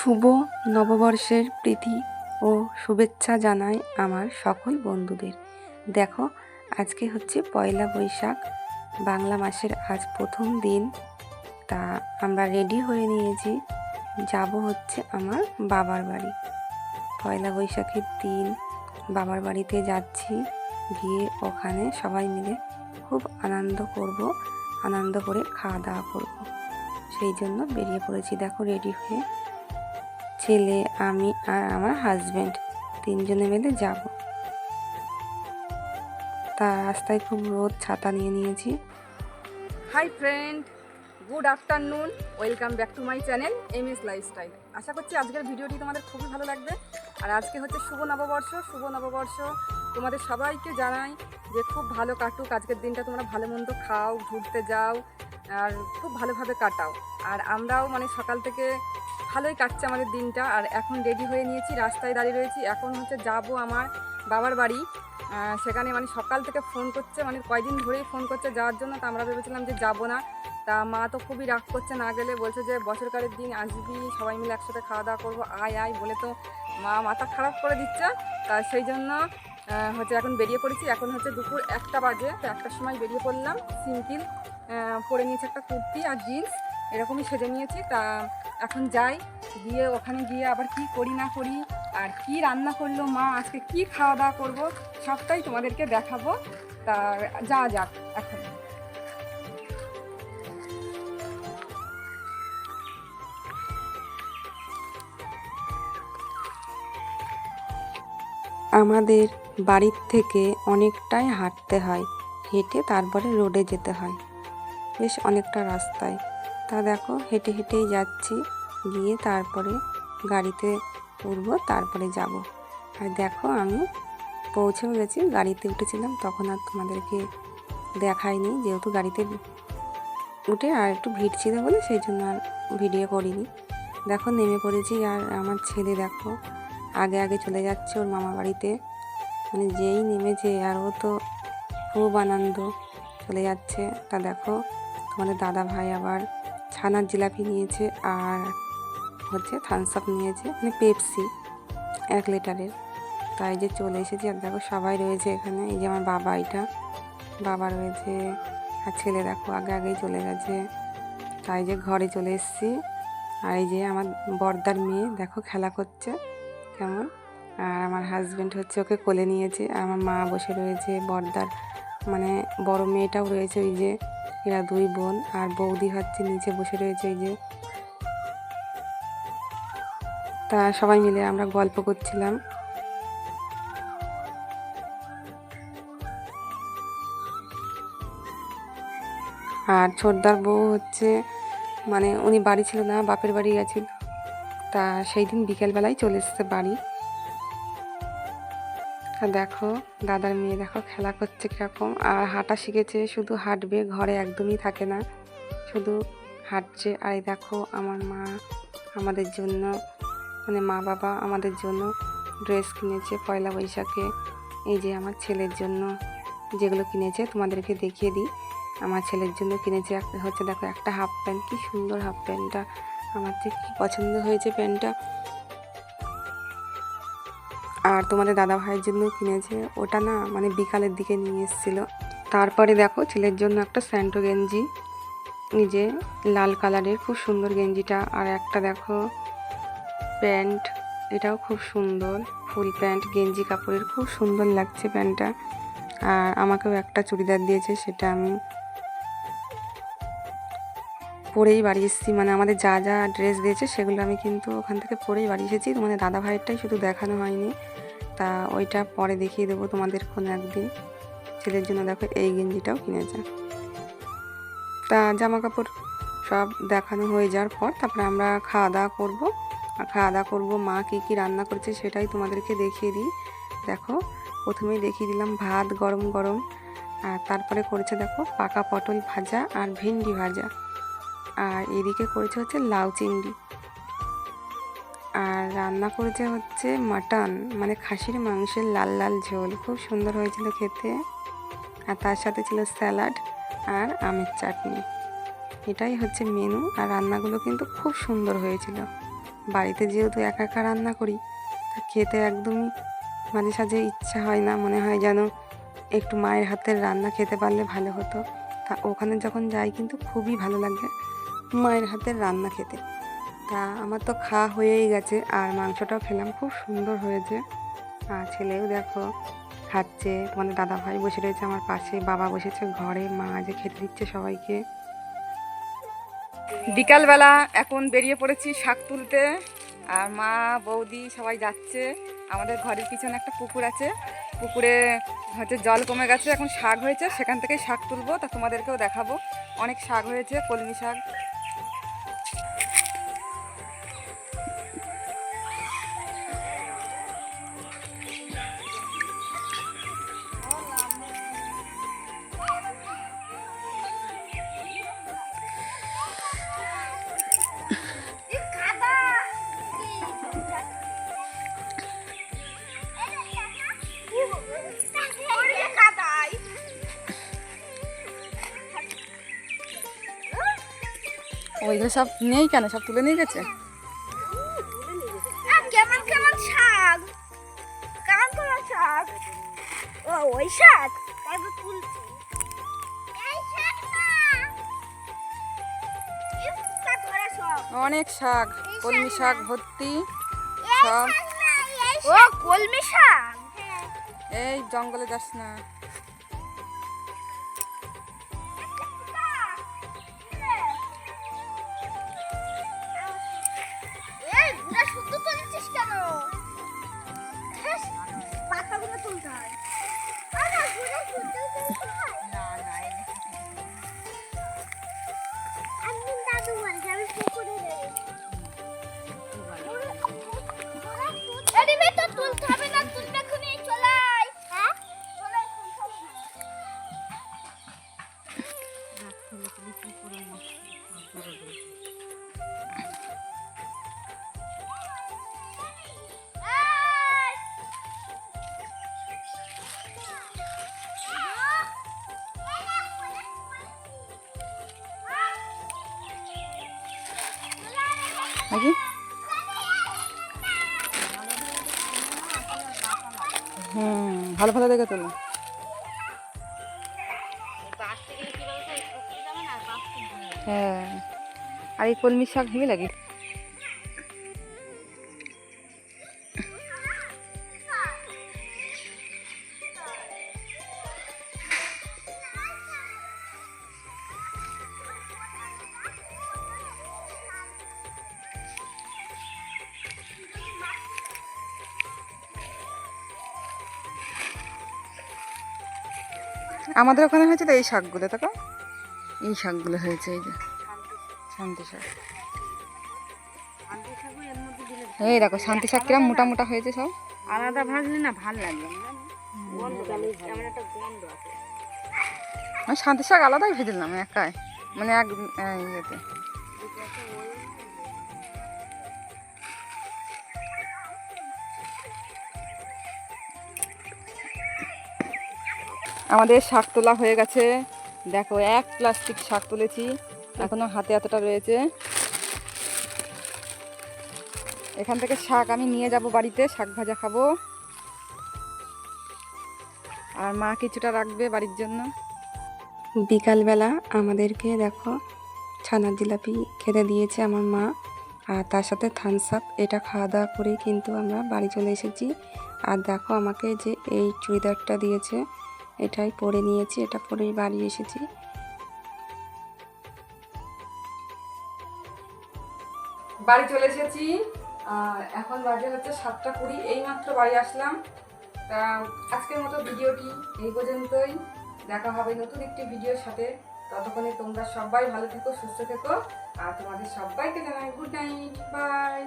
শুভ নববর্ষের প্রীতি ও শুভেচ্ছা জানাই আমার সকল বন্ধুদের। দেখো, আজকে হচ্ছে পয়লা বৈশাখ, বাংলা মাসের আজ প্রথম দিন। তা আমরা রেডি হয়ে নিয়েছি, যাব হচ্ছে আমার বাবার বাড়ি। পয়লা বৈশাখের দিন বাবার বাড়িতে যাচ্ছি, গিয়ে ওখানে সবাই মিলে খুব আনন্দ করব, আনন্দ করে খাওয়া দাওয়া করব। সেই জন্য বেরিয়ে পড়েছি। দেখো, রেডি হয়ে ছেলে, আমি আর আমার হাজব্যান্ড তিনজনে মিলে যাব। তা রাস্তায় খুব রোদ, ছাতা নিয়ে নিয়েছি। Hi friend good afternoon welcome back to my channel M S lifestyle আশা করছি আজকের ভিডিওটি তোমাদের খুবই ভালো লাগবে। আর আজকে হচ্ছে শুভ নববর্ষ শুভ নববর্ষ। তোমাদের সবাইকে জানাই যে খুব ভালো কাটুক, আজকের দিনটা তোমরা ভালো মন্দ খাও, ঘুরতে যাও, আর খুব ভালোভাবে কাটাও। আর আমরাও মানে সকাল থেকে ভালোই কাটছে আমাদের দিনটা। আর এখন রেডি হয়ে নিয়েছি, রাস্তায় দাঁড়িয়ে রয়েছি। এখন হচ্ছে যাব আমার বাবার বাড়ি। সেখানে মানে সকাল থেকে ফোন করছে মানে কয়দিন ধরেই ফোন করছে যাওয়ার জন্য। তা আমরা ভেবেছিলাম যে যাব না। তা মা তো খুবই রাগ করছে না গেলে, বলছে যে বছরকারের দিন আসবি, সবাই মিলে একসাথে খাওয়া দাওয়া করব। আয় আয় বলে তো মা মাথা খারাপ করে দিচ্ছে। তা সেই জন্য হচ্ছে এখন বেরিয়ে পড়েছি। এখন হচ্ছে দুপুর একটা বাজে, তো একটার সময় বেরিয়ে পড়লাম। সিম্পল পরে নিয়েছে একটা কুর্তি আর জিন্স এরকমই সেজে নিয়েছি। তা এখন যাই, গিয়ে ওখানে গিয়ে আবার কি করি না করি, আর কি রান্না করল মা, আজকে কি খাওয়া দাওয়া করব, সবটাই তোমাদেরকে দেখাবো। তা যা যাক, এখন। আমাদের বাড়ির থেকে অনেকটাই হাঁটতে হয়, হেঁটে তারপরে রোডে যেতে হয়। বেশ অনেকটা রাস্তায়। তা দেখো, হেঁটে হেঁটেই যাচ্ছি। গিয়ে তারপরে গাড়িতে উঠবো, তারপরে যাব। আর দেখো, আমি পৌঁছেও গেছি, গাড়িতে উঠেছিলাম, তখন আর তোমাদেরকে দেখাইনি, যেহেতু গাড়িতে উঠে আর একটু ভিড় ছিল বলে সেই জন্য আর ভিডিও করিনি। দেখো, নেমে পড়েছি আর আমার ছেলে দেখো, আগে আগে চলে যাচ্ছে ওর মামা বাড়িতে। মানে যেই নেমেছে আর ও তো খুব আনন্দ, চলে যাচ্ছে। তা দেখো, তোমাদের দাদা ভাই আবার ছানার জিলাপি নিয়েছে আর হচ্ছে থামস আপ নিয়েছে মানে পেপসি এক লিটারের। তাই যে চলে এসেছি আর দেখো সবাই রয়েছে এখানে, এই যে আমার বাবা এটা। বাবা রয়েছে আর ছেলে দেখো আগে আগেই চলে গেছে। তাই যে ঘরে চলে এসেছি। আর এই যে আমার বর্দার মেয়ে দেখো খেলা করছে, কেমন? আর আমার হাজব্যান্ড হচ্ছে ওকে কোলে নিয়েছে। আর আমার মা বসে রয়েছে, বর্দার মানে বড় মেয়েটাও রয়েছে ওই যে এরা দুই বোন আর বৌদি হচ্ছে নিচে বসে রয়েছে এই যে। তা সবাই মিলে আমরা গল্প করছিলাম। আর ছোটদার বউ হচ্ছে মানে উনি বাড়ি ছিল না, বাপের বাড়ি গেছিল। তা সেই দিন বিকেলবেলায় চলে এসেছে বাড়ি। দেখো, দাদার মেয়ে দেখো, খেলা করছে কীরকম। আর হাঁটা শিখেছে, শুধু হাঁটবে, ঘরে একদমই থাকে না। শুধু হাঁটছে। আর এই দেখো, আমার মা আমাদের জন্য মানে মা বাবা আমাদের জন্য ড্রেস কিনেছে পয়লা বৈশাখে। এই যে আমার ছেলের জন্য যেগুলো কিনেছে, তোমাদেরকে দেখিয়ে দিই। আমার ছেলের জন্য কিনেছে হচ্ছে দেখো একটা হাফ প্যান্ট, কি সুন্দর হাফ প্যান্টটা। আমার যে কী পছন্দ হয়েছে প্যান্টটা। আর তোমাদের দাদা ভাইয়ের জন্য কিনেছে। ওটা না মানে বিকালের দিকে নিয়ে এসেছিল। তারপরে দেখো ছেলের জন্য একটা স্যান্টো গেঞ্জি নিজে লাল কালারের খুব সুন্দর গেঞ্জিটা। আর একটা দেখো প্যান্ট, এটাও খুব সুন্দর, ফুল প্যান্ট, গেঞ্জি কাপড়ের খুব সুন্দর লাগছে প্যান্টটা। আর আমাকেও একটা চুড়িদার দিয়েছে, সেটা আমি পরেই বাড়ি এসেছি। মানে আমাদের যা যা ড্রেস দিয়েছে, সেগুলো আমি কিন্তু ওখান থেকে পরেই বাড়ি এসেছি। তোমাদের দাদা ভাইয়েরটাই শুধু দেখানো হয়নি। তা ওইটা পরে দেখিয়ে দেবো তোমাদের কোনো একদিন। ছেলের জন্য দেখো এই গেঞ্জিটাও কিনেছে তা জামা কাপড় সব দেখানো হয়ে যাওয়ার পর তারপরে আমরা খাওয়া দাওয়া করব। আর খাওয়া দাওয়া করব, মা কী কী রান্না করছে সেটাই তোমাদেরকে দেখিয়ে দিই। দেখো, প্রথমেই দেখিয়ে দিলাম ভাত গরম গরম। আর তারপরে করেছে দেখো পাকা পটল ভাজা আর ভেন্ডি ভাজা। আর এদিকে করেছে হচ্ছে লাউ চিংড়ি। আর রান্না করেছে হচ্ছে মাটন মানে খাসির মাংসের লাল লাল ঝোল। খুব সুন্দর হয়েছিল খেতে। আর তার সাথে ছিল স্যালাড আর আমের চাটনি। এটাই হচ্ছে মেনু। আর রান্নাগুলো কিন্তু খুব সুন্দর হয়েছিল। বাড়িতে যেহেতু একা একা রান্না করি খেতে একদমই মাঝে সাঝে ইচ্ছা হয় না। মনে হয় যেন একটু মায়ের হাতের রান্না খেতে পারলে ভালো হতো। তা ওখানে যখন যাই কিন্তু খুবই ভালো লাগে মায়ের হাতের রান্না খেতে। তা আমার তো খাওয়া হয়েই গেছে আর মাংসটাও খেলাম, খুব সুন্দর হয়েছে। আর ছেলেও দেখো খাচ্ছে তোমাদের দাদা ভাই বসে রয়েছে আমার পাশে, বাবা বসেছে ঘরে, মা যে খেতে দিচ্ছে সবাইকে। বিকালবেলা এখন বেরিয়ে পড়েছি শাক তুলতে, আর মা, বৌদি সবাই যাচ্ছে। আমাদের ঘরের পিছনে একটা পুকুর আছে, পুকুরে হচ্ছে জল কমে গেছে, এখন শাক হয়েছে, সেখান থেকে শাক তুলবো, তা তোমাদেরকেও দেখাবো। অনেক শাক হয়েছে, কলমি শাক ওইগুলো সব নেই কেন? সব তুলে নিয়ে গেছে? কেমন কেমন শাক? কেমন কেমন শাক? ও ওই শাক? তারপর তুলছি। অনেক শাক। কলমি শাক ভর্তি সব। ও কলমি শাক? এই জঙ্গলে যাস না। নাকি হুম ভালো ভালো দেখে তোলো হ্যাঁ। আর এই কলমি শাক হেবি লাগে? আমাদের ওখানে হয়েছে তো এই শাকগুলো দেখো এই শাকগুলো হয়েছে এই যে। শান্তি শাক। এই দেখো শান্তি শাক কিরম মোটা মোটা হয়েছে সব। আলাদা ভাজলে না ভালো লাগবে আমি শান্তি শাক আলাদাই ভেজে দিলাম একাই। মানে এক ইয়েতে। আমাদের শাক তোলা হয়ে গেছে। দেখো, এক প্লাস্টিক শাক তুলেছি। এখনও হাতে এতটা রয়েছে। এখান থেকে শাক আমি নিয়ে যাব বাড়িতে, শাক ভাজা খাব। আর মা কিছুটা রাখবে বাড়ির জন্য। বিকালবেলা আমাদেরকে দেখো ছানার জিলাপি খেতে দিয়েছে আমার মা। আর তার সাথে থামস আপ এটা খাওয়া দাওয়া করেই কিন্তু আমরা বাড়ি চলে এসেছি। আর দেখো আমাকে যে এই চুড়িদারটা দিয়েছে এটাই পরে নিয়েছি, এটা পরেই বাড়ি এসেছি। বাড়ি চলে এসেছি। এখন বাজে হচ্ছে সাতটা কুড়ি, এইমাত্র বাড়ি আসলাম। তা আজকের মতো ভিডিওটি এই পর্যন্তই। দেখা হবে নতুন একটি ভিডিওর সাথে। ততক্ষণে তোমরা সবাই ভালো থেকো, সুস্থ থেকো। আর তোমাদের সবাইকে জানাই গুড নাইট, বাই।